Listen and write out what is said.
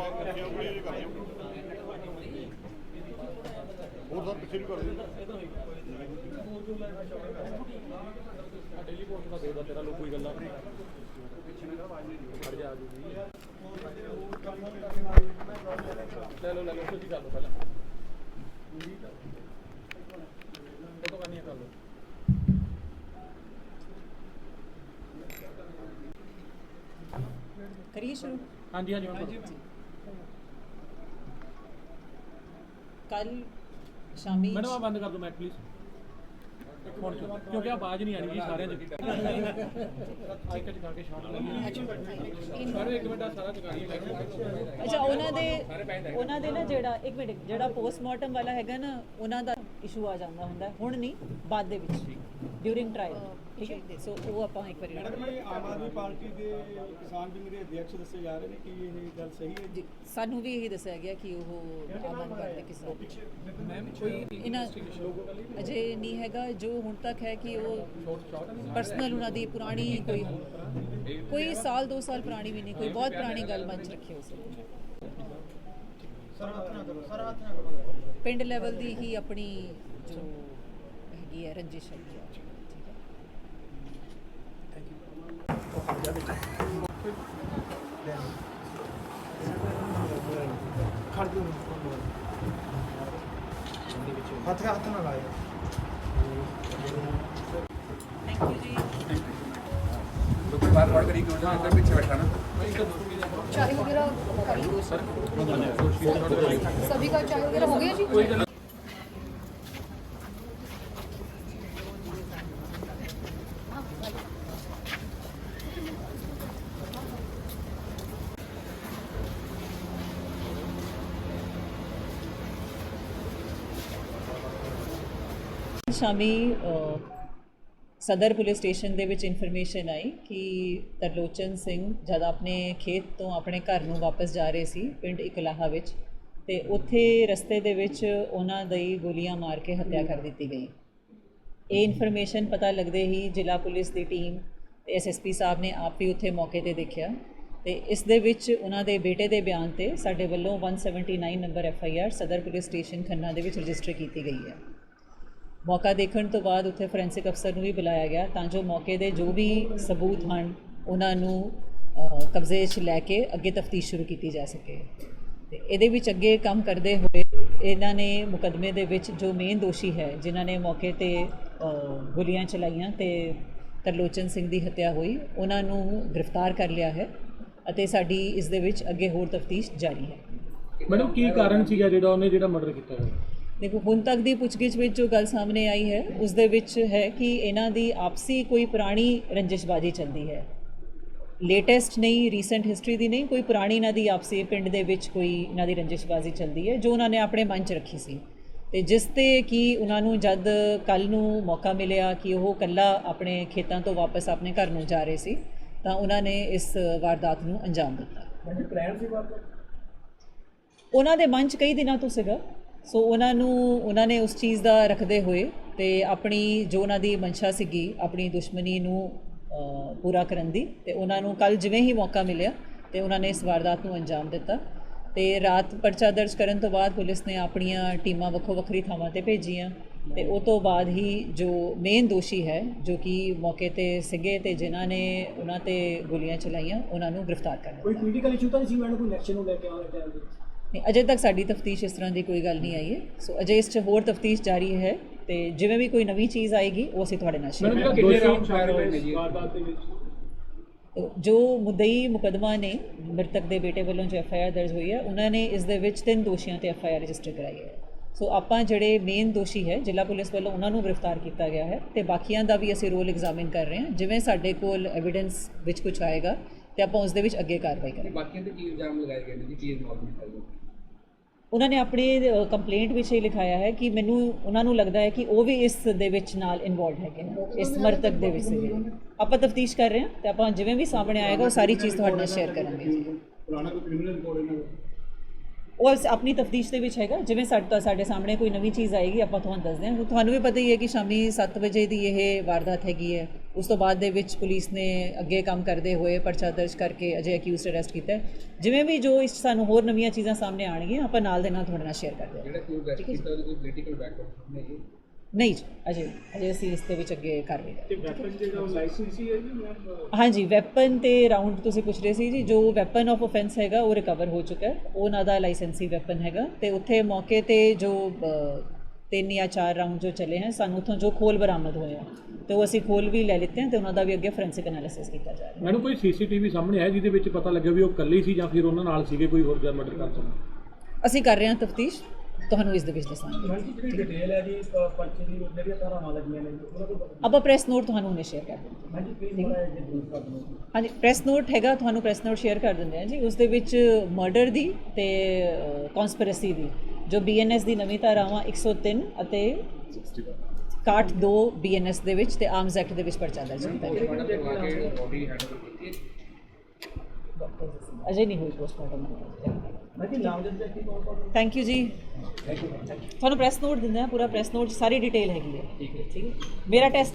ਬਾਅਦ ਰੱਖਿਆ ਉਹ ਇਹ ਕਰ ਦਿਓ ਹੋਰ ਸਰ? ਪਿੱਛੇ ਵੀ ਕਰ ਦਿਓ ਡੇਲੀ ਪੋਸਟ ਦਾ ਦੇਦਾ ਤੇਰਾ ਲੋ ਕੋਈ ਗੱਲਾਂ ਖੜ ਜਾ ਆ ਜੂਗੀ ਲੈ ਲਓ ਲੈ ਲਓ ਤੁਸੀਂ ਕਰ। ਲਓ ਪਹਿਲਾਂ ਤੋਂ ਕਰਨੀ ਹੈ ਕਰ ਲਓ ਕਰੀਏ ਸ਼ੁਰੂ ਹਾਂਜੀ ਹਾਂਜੀ ਹੁਣ ਕਰੋ। ਕੱਲ ਸ਼ਾਮੀ ਮੈਡਮ ਆ ਬੰਦ ਕਰ ਦਿਓ ਮੈਕ ਪਲੀਜ਼ ਕਿਉਂਕਿ ਆਵਾਜ਼ ਨਹੀਂ ਆਣੀ ਜੀ ਸਾਰਿਆਂ ਚ ਆਈ ਕੱਟ ਕਰਕੇ ਸ਼ਾਟ ਲੱਗੀ ਸਾਰੇ ਇੱਕ ਮਿੰਟ ਆਹ ਸਾਰਾ ਚੁਕਾਈ ਅੱਛਾ ਉਹਨਾਂ ਦੇ ਉਹਨਾਂ ਦੇ ਨਾ ਜਿਹੜਾ ਇੱਕ ਮਿੰਟ ਜਿਹੜਾ ਪੋਸਟਮਾਰਟਮ ਵਾਲਾ ਹੈਗਾ ਨਾ ਉਹਨਾਂ ਦਾ ਇਸ਼ੂ ਆ ਜਾਂਦਾ ਹੁੰਦਾ। ਹੁਣ ਨਹੀਂ ਬਾਅਦ ਦੇ ਵਿੱਚ। ਡਿਊਰਿੰਗ ਟ੍ਰਾਇਲ ਠੀਕ ਹੈ ਸੋ ਉਹ ਆਪਾਂ ਇੱਕ ਵਾਰੀ ਮੈਡਮ ਜੀ ਆਮ ਆਦਮੀ ਪਾਰਟੀ ਦੇ ਕਿਸਾਨ ਵਿੰਗ ਦੇ ਅਧਿਕਸ਼ ਦੱਸੇ ਜਾ ਰਹੇ ਨੇ ਕਿ ਇਹ ਗੱਲ ਸਹੀ ਹੈ ਜੀ, ਸਾਨੂੰ ਵੀ ਇਹ ਦੱਸਿਆ ਗਿਆ ਕਿ ਉਹ ਆਮਨ ਕਰਦੇ ਕਿਸਾਨ ਮੈਮ ਕੋਈ ਇਹਨਾਂ ਅਜੇ ਨਹੀਂ ਹੈਗਾ ਜੋ ਹੁਣ ਤੱਕ ਹੈ ਕਿ ਉਹ ਪਰਸਨਲ ਉਹਨਾਂ ਦੀ ਪੁਰਾਣੀ ਕੋਈ ਕੋਈ ਸਾਲ ਦੋ ਸਾਲ ਪੁਰਾਣੀ ਵੀ ਨਹੀਂ ਕੋਈ ਬਹੁਤ ਪੁਰਾਣੀ ਗੱਲ ਮਨ ਚ ਰੱਖੀ ਹੋ ਸਕਦੀ ਸਰ ਹੱਥ ਨਾ ਕਰੋ ਕਰੋ ਪਿੰਡ ਲੈਵਲ ਦੀ ਹੀ ਆਪਣੀ ਜੋ ਹੈਗੀ ਹੈ ਰੰਜਿਸ਼ ਹੈ ਠੀਕ ਹੈ ਖੜ ਜਾਓ ਹੱਥ ਹੱਥ ਨਾ ਲਾਇਓ ਥੈਂਕ ਯੂ ਜੀ लोग बार बार करी क्यों अंदर पीछे बैठा ना चाय वगैरह कर लो सभी का चाय वगैरह हो गया जी ਸ਼ਾਮੀ ਸਦਰ ਪੁਲਿਸ ਸਟੇਸ਼ਨ ਦੇ ਵਿੱਚ ਇਨਫੋਰਮੇਸ਼ਨ ਆਈ ਕਿ ਤਰਲੋਚਨ ਸਿੰਘ ਜਦ ਆਪਣੇ ਖੇਤ ਤੋਂ ਆਪਣੇ ਘਰ ਨੂੰ ਵਾਪਸ ਜਾ ਰਹੇ ਸੀ, ਪਿੰਡ ਇਕਲਾਹਾ ਵਿੱਚ, ਤੇ ਉੱਥੇ ਰਸਤੇ ਦੇ ਵਿੱਚ ਉਹਨਾਂ ਦੀ ਗੋਲੀਆਂ ਮਾਰ ਕੇ ਹੱਤਿਆ ਕਰ ਦਿੱਤੀ ਗਈ। ਇਹ ਇਨਫੋਰਮੇਸ਼ਨ ਪਤਾ ਲੱਗਦੇ ਹੀ ਜ਼ਿਲ੍ਹਾ ਪੁਲਿਸ ਦੀ ਟੀਮ ਤੇ ਐਸਐਸਪੀ ਸਾਹਿਬ ਨੇ ਆਪ ਹੀ ਉੱਥੇ ਮੌਕੇ ਤੇ ਦੇਖਿਆ ਤੇ ਇਸ ਦੇ ਵਿੱਚ ਉਹਨਾਂ ਦੇ ਬੇਟੇ ਦੇ ਬਿਆਨ ਤੇ ਸਾਡੇ ਵੱਲੋਂ 179 ਨੰਬਰ ਐਫਆਈਆਰ ਸਦਰ ਪੁਲਿਸ ਸਟੇਸ਼ਨ ਖੰਨਾ ਦੇ ਵਿੱਚ ਰਜਿਸਟਰ ਕੀਤੀ ਗਈ ਹੈ। ਮੌਕਾ ਦੇਖਣ ਤੋਂ ਬਾਅਦ ਉੱਥੇ ਫੋਰੈਂਸਿਕ ਅਫਸਰ ਨੂੰ ਵੀ ਬੁਲਾਇਆ ਗਿਆ ਤਾਂ ਜੋ ਮੌਕੇ ਦੇ ਜੋ ਵੀ ਸਬੂਤ ਹਨ, ਉਹਨਾਂ ਨੂੰ ਕਬਜ਼ੇ 'ਚ ਲੈ ਕੇ ਅੱਗੇ ਤਫਤੀਸ਼ ਸ਼ੁਰੂ ਕੀਤੀ ਜਾ ਸਕੇ। ਤੇ ਇਹਦੇ ਵਿੱਚ ਅੱਗੇ ਕੰਮ ਕਰਦੇ ਹੋਏ ਇਹਨਾਂ ਨੇ ਮੁਕਦਮੇ ਦੇ ਵਿੱਚ ਜੋ ਮੇਨ ਦੋਸ਼ੀ ਹੈ, ਜਿਨ੍ਹਾਂ ਨੇ ਮੌਕੇ ਤੇ ਗੋਲੀਆਂ ਚਲਾਈਆਂ ਤੇ ਤਰਲੋਚਨ ਸਿੰਘ ਦੀ ਹੱਤਿਆ ਹੋਈ, ਉਹਨਾਂ ਨੂੰ ਗ੍ਰਿਫਤਾਰ ਕਰ ਲਿਆ ਹੈ ਅਤੇ ਸਾਡੀ ਇਸ ਦੇ ਵਿੱਚ ਅੱਗੇ ਹੋਰ ਤਫਤੀਸ਼ ਜਾਰੀ ਹੈ। ਮੈਡਮ, ਕੀ ਕਾਰਨ ਸੀਗਾ ਜਿਹੜਾ ਉਹਨੇ ਜਿਹੜਾ ਮਰਡਰ ਕੀਤਾ ਹੈ ਦੇਖੋ ਹੁਣ ਤੱਕ ਦੀ ਪੁੱਛਗਿੱਛ ਵਿੱਚ ਜੋ ਗੱਲ ਸਾਹਮਣੇ ਆਈ ਹੈ ਉਸ ਦੇ ਵਿੱਚ ਹੈ ਕਿ ਇਹਨਾਂ ਦੀ ਆਪਸੀ ਕੋਈ ਪੁਰਾਣੀ ਰੰਜਿਸ਼ਬਾਜੀ ਚੱਲਦੀ ਹੈ। ਲੇਟੈਸਟ ਨਹੀਂ ਰੀਸੈਂਟ ਹਿਸਟਰੀ ਦੀ ਨਹੀਂ ਕੋਈ ਪੁਰਾਣੀ ਇਹਨਾਂ ਦੀ ਆਪਸੀ ਪਿੰਡ ਦੇ ਵਿੱਚ ਕੋਈ ਇਹਨਾਂ ਦੀ ਰੰਜਿਸ਼ਬਾਜੀ ਚੱਲਦੀ ਹੈ ਜੋ ਉਹਨਾਂ ਨੇ ਆਪਣੇ ਮਨ 'ਚ ਰੱਖੀ ਸੀ। ਤੇ ਜਿਸ ਤੇ ਕਿ ਉਹਨਾਂ ਨੂੰ ਜਦ ਕੱਲ ਨੂੰ ਮੌਕਾ ਮਿਲਿਆ ਕਿ ਉਹ ਕੱਲਾ ਆਪਣੇ ਖੇਤਾਂ ਤੋਂ ਵਾਪਸ ਆਪਣੇ ਘਰ ਨੂੰ ਜਾ ਰਹੇ ਸੀ ਤਾਂ ਉਹਨਾਂ ਨੇ ਇਸ ਵਾਰਦਾਤ ਨੂੰ ਅੰਜਾਮ ਦਿੱਤਾ। ਉਹਨਾਂ ਦੇ ਮਨ 'ਚ ਕਈ ਦਿਨਾਂ ਤੋਂ ਸੀਗਾ। ਸੋ ਉਹਨਾਂ ਨੂੰ, ਉਹਨਾਂ ਨੇ ਉਸ ਚੀਜ਼ ਦਾ ਰੱਖਦੇ ਹੋਏ ਤੇ ਆਪਣੀ ਜੋ ਉਹਨਾਂ ਦੀ ਮਨਸ਼ਾ ਸੀਗੀ, ਆਪਣੀ ਦੁਸ਼ਮਣੀ ਨੂੰ ਪੂਰਾ ਕਰਨ ਦੀ ਤੇ ਉਹਨਾਂ ਨੂੰ ਕੱਲ ਜਿਵੇਂ ਹੀ ਮੌਕਾ ਮਿਲਿਆ ਤੇ ਉਹਨਾਂ ਨੇ ਇਸ ਵਾਰਦਾਤ ਨੂੰ ਅੰਜਾਮ ਦਿੱਤਾ। ਤੇ ਰਾਤ ਪਰਚਾ ਦਰਜ ਕਰਨ ਤੋਂ ਬਾਅਦ ਪੁਲਿਸ ਨੇ ਆਪਣੀਆਂ ਟੀਮਾਂ ਵੱਖੋ ਵੱਖਰੀ ਥਾਵਾਂ ਤੇ ਭੇਜੀਆਂ ਤੇ ਉਹ ਤੋਂ ਬਾਅਦ ਹੀ ਜੋ ਮੇਨ ਦੋਸ਼ੀ ਹੈ, ਜੋ ਕਿ ਮੌਕੇ ਤੇ ਸੀਗੇ ਤੇ ਜਿਨ੍ਹਾਂ ਨੇ ਉਹਨਾਂ ਤੇ ਗੋਲੀਆਂ ਚਲਾਈਆਂ, ਉਹਨਾਂ ਨੂੰ ਗ੍ਰਿਫਤਾਰ ਕਰ ਲਿਆ। ਕੋਈ ਪੋਲੀਟੀਕਲ ਇਸ਼ੂ ਤਾਂ ਨਹੀਂ ਸੀ ਮੈਡਮ, ਕੋਈ ਇਲੈਕਸ਼ਨ ਨੂੰ ਲੈ ਕੇ ਆਉਣ ਟਾਈਮ ਦੇ ਨਹੀਂ ਅਜੇ ਤੱਕ ਸਾਡੀ ਤਫਤੀਸ਼ ਇਸ ਤਰ੍ਹਾਂ ਦੀ ਕੋਈ ਗੱਲ ਨਹੀਂ ਆਈ ਹੈ। ਸੋ ਅਜੇ ਇਸ 'ਚ ਹੋਰ ਤਫਤੀਸ਼ ਜਾਰੀ ਹੈ ਤੇ ਜਿਵੇਂ ਵੀ ਕੋਈ ਨਵੀਂ ਚੀਜ਼ ਆਏਗੀ ਉਹ ਅਸੀਂ ਤੁਹਾਡੇ ਨਾਲ ਸ਼ੇਅਰ ਕਰਾਂਗੇ। ਕਿੰਨੇ ਰਾਉਂਡ ਫਾਇਰ ਹੋਏ ਨੇ ਜੀ? ਵਾਰਦਾਤ ਦੇ ਵਿੱਚ। ਜੋ ਮੁਦਈ ਮੁਕਦਮਾ ਨੇ ਮ੍ਰਿਤਕ ਦੇ ਬੇਟੇ ਵੱਲੋਂ ਜੋ ਐਫ ਆਈ ਆਰ ਦਰਜ ਹੋਈ ਹੈ ਉਹਨਾਂ ਨੇ ਇਸ ਦੇ ਵਿੱਚ ਤਿੰਨ ਦੋਸ਼ੀਆਂ ਤੇ ਐਫ ਆਈ ਆਰ ਰਜਿਸਟਰ ਕਰਾਈ ਹੈ। ਸੋ ਆਪਾਂ ਜਿਹੜੇ ਮੇਨ ਦੋਸ਼ੀ ਹੈ ਜ਼ਿਲ੍ਹਾ ਪੁਲਿਸ ਵੱਲੋਂ ਉਹਨਾਂ ਨੂੰ ਗ੍ਰਿਫਤਾਰ ਕੀਤਾ ਗਿਆ ਹੈ ਤੇ ਬਾਕੀਆਂ ਦਾ ਵੀ ਅਸੀਂ ਰੋਲ ਐਗਜ਼ਾਮਿਨ ਕਰ ਰਹੇ ਹਾਂ। ਜਿਵੇਂ ਸਾਡੇ ਕੋਲ ਐਵੀਡੈਂਸ ਵਿੱਚ ਕੁਝ ਆਏਗਾ ਤੇ ਆਪਾਂ ਉਸ ਦੇ ਵਿੱਚ ਅੱਗੇ ਕਾਰਵਾਈ ਕਰਾਂਗੇ। ਬਾਕੀਆਂ ਤੇ ਕੀ ਇਲਜ਼ਾਮ ਲਗਾਏ ਗਏ ਨੇ ਜੀ ਕੀ ਇਨਵੋਲਵਮੈਂਟ ਹੈ ਉਹਨਾਂ ਨੇ ਆਪਣੀ ਕੰਪਲੇਂਟ ਵਿੱਚ ਇਹ ਲਿਖਾਇਆ ਹੈ ਕਿ ਮੈਨੂੰ ਉਹਨਾਂ ਨੂੰ ਲੱਗਦਾ ਹੈ ਕਿ ਉਹ ਵੀ ਇਸ ਦੇ ਵਿੱਚ ਨਾਲ ਇਨਵੋਲਡ ਹੈਗੇ ਨੇ ਇਸ ਮਰਤਕ ਦੇ ਵਿੱਚ ਸੀਗੇ। ਆਪਾਂ ਤਫਤੀਸ਼ ਕਰ ਰਹੇ ਹਾਂ ਤੇ ਆਪਾਂ ਜਿਵੇਂ ਵੀ ਸਾਹਮਣੇ ਆਏਗਾ ਉਹ ਸਾਰੀ ਚੀਜ਼ ਤੁਹਾਡੇ ਨਾਲ ਸ਼ੇਅਰ ਕਰਾਂਗੇ। ਜੀ ਪੁਰਾਣਾ ਕੋਈ ਕ੍ਰਿਮੀਨਲ ਰਿਕਾਰਡ ਇਹਨਾਂ ਦਾ? ਉਹ ਆਪਣੀ ਤਫਤੀਸ਼ ਦੇ ਵਿੱਚ ਹੈਗਾ ਜਿਵੇਂ ਸਾਡੇ ਤੋਂ ਸਾਡੇ ਸਾਹਮਣੇ ਕੋਈ ਨਵੀਂ ਚੀਜ਼ ਆਏਗੀ ਆਪਾਂ ਤੁਹਾਨੂੰ ਦੱਸਦੇ ਹਾਂ ਤੁਹਾਨੂੰ ਵੀ ਪਤਾ ਹੀ ਹੈ ਕਿ ਸ਼ਾਮੀ 7 ਵਜੇ ਦੀ ਇਹ ਵਾਰਦਾਤ ਹੈਗੀ ਹੈ। ਉਸ ਤੋਂ ਬਾਅਦ ਦੇ ਵਿੱਚ ਪੁਲਿਸ ਨੇ ਅੱਗੇ ਕੰਮ ਕਰਦੇ ਹੋਏ ਪਰਚਾ ਦਰਜ ਕਰਕੇ ਅਜੇ ਅਕਿਊਜ਼ਡ ਅਰੈਸਟ ਕੀਤਾ ਹੈ। ਜਿਵੇਂ ਵੀ ਜੋ ਇਸ 'ਚ ਸਾਨੂੰ ਹੋਰ ਨਵੀਆਂ ਚੀਜ਼ਾਂ ਸਾਹਮਣੇ ਆਣਗੀਆਂ ਆਪਾਂ ਨਾਲ ਦੇ ਨਾਲ ਤੁਹਾਡੇ ਨਾਲ ਸ਼ੇਅਰ ਕਰਦੇ ਹਾਂ। ਜਿਹੜਾ ਕੋਈ ਰੈਸਟ ਕੀਤਾ ਉਹਦਾ ਕੋਈ ਪੋਲੀਟੀਕਲ ਬੈਕਗ੍ਰਾਉਂਡ ਨਹੀਂ ਜੀ, ਅਜੇ ਅਜੇ ਅਸੀਂ ਇਸ ਦੇ ਵਿੱਚ ਅੱਗੇ ਕਰ ਰਹੇ ਹਾਂ। ਤੇ ਵੈਪਨ ਜਿਹੜਾ ਉਹ ਲਾਇਸੈਂਸੀ ਹੈ ਜੀ ਹਾਂਜੀ ਵੈਪਨ ਤੇ ਰਾਉਂਡ ਤੁਸੀਂ ਪੁੱਛ ਰਹੇ ਸੀ ਜੀ ਜੋ ਵੈਪਨ ਆਫ ਆਫੈਂਸ ਹੈਗਾ ਉਹ ਰਿਕਵਰ ਹੋ ਚੁੱਕਾ ਹੈ। ਉਹ ਉਹਨਾਂ ਦਾ ਲਾਇਸੈਂਸੀ ਵੈਪਨ ਹੈਗਾ ਤੇ ਉੱਥੇ ਮੌਕੇ ਤੇ ਜੋ ਤਿੰਨ ਜਾਂ ਚਾਰ ਰਾਉਂਡ ਜੋ ਚੱਲੇ ਹਨ ਸਾਨੂੰ ਉੱਥੋਂ ਜੋ ਖੋਲ ਬਰਾਮਦ ਹੋਏ ਆ ਤੇ ਉਹ ਅਸੀਂ ਖੋਲ ਵੀ ਲੈ ਲਿੱਤੇ ਹਨ ਤੇ ਉਹਨਾਂ ਦਾ ਵੀ ਅੱਗੇ ਫੋਰੈਂਸਿਕ ਐਨਾਲਿਸਿਸ ਕੀਤਾ ਜਾ ਰਿਹਾ ਮੈਨੂੰ ਕੋਈ ਸੀਸੀਟੀਵੀ ਸਾਹਮਣੇ ਆਇਆ ਜਿਹਦੇ ਵਿੱਚ ਪਤਾ ਲੱਗਿਆ ਵੀ ਉਹ ਇਕੱਲੀ ਸੀ ਜਾਂ ਫਿਰ ਉਹਨਾਂ ਨਾਲ ਸੀਗੇ ਕੋਈ ਹੋਰ ਜਾਂ ਮਰਡਰ ਕਰ ਸਕਦਾ ਅਸੀਂ ਕਰ ਰਹੇ ਹਾਂ ਤਫਤੀਸ਼ ਤੁਹਾਨੂੰ ਇਸ ਦੇ ਵਿੱਚ ਦੱਸਾਂਗੇ। ਜਿਹੜੀ ਡਿਟੇਲ ਹੈ ਜੀ ਪਰਚੇ ਦੀ ਜਿਹੜੀਆਂ ਧਾਰਾਵਾਂ ਲੱਗੀਆਂ ਨੇ ਆਪਾਂ ਪ੍ਰੈਸ ਨੋਟ ਤੁਹਾਨੂੰ ਹੁਣੇ ਸ਼ੇਅਰ ਕਰ ਦਿੰਦੇ ਬੜਾ ਜੀ ਹਾਂਜੀ ਪ੍ਰੈਸ ਨੋਟ ਹੈਗਾ ਤੁਹਾਨੂੰ ਪ੍ਰੈਸ ਨੋਟ ਸ਼ੇਅਰ ਕਰ ਦਿੰਦੇ ਹਾਂ ਜੀ। ਉਸ ਦੇ ਵਿੱਚ ਮਰਡਰ ਦੀ ਤੇ ਕਨਸਪੀਰੇਸੀ ਦੀ। ਜੋ ਬੀਐਨਐਸ ਦੀ ਨਵੀਂ ਧਾਰਾਵਾਂ 103 ਅਤੇ 62 ਬੀਐਨਐਸ ਦੇ ਵਿੱਚ ਤੇ ਆਰਮਸ ਐਕਟ ਦੇ ਵਿੱਚ ਪਰਚਾ ਦਰਜ ਕੀਤਾ ਗਿਆ ਅਜੇ ਨਹੀਂ ਹੋਈ ਪੋਸਟਮਾਰਟਮ ਥੈਂਕ ਯੂ ਜੀ ਤੁਹਾਨੂੰ ਪ੍ਰੈਸ ਨੋਟ ਦਿੰਦੇ ਆ ਪੂਰਾ ਪ੍ਰੈਸ ਨੋਟ ਸਾਰੀ ਡਿਟੇਲ ਹੈਗੀ ਹੈ। ਠੀਕ ਹੈ। ਮੇਰਾ ਟੈਸਟ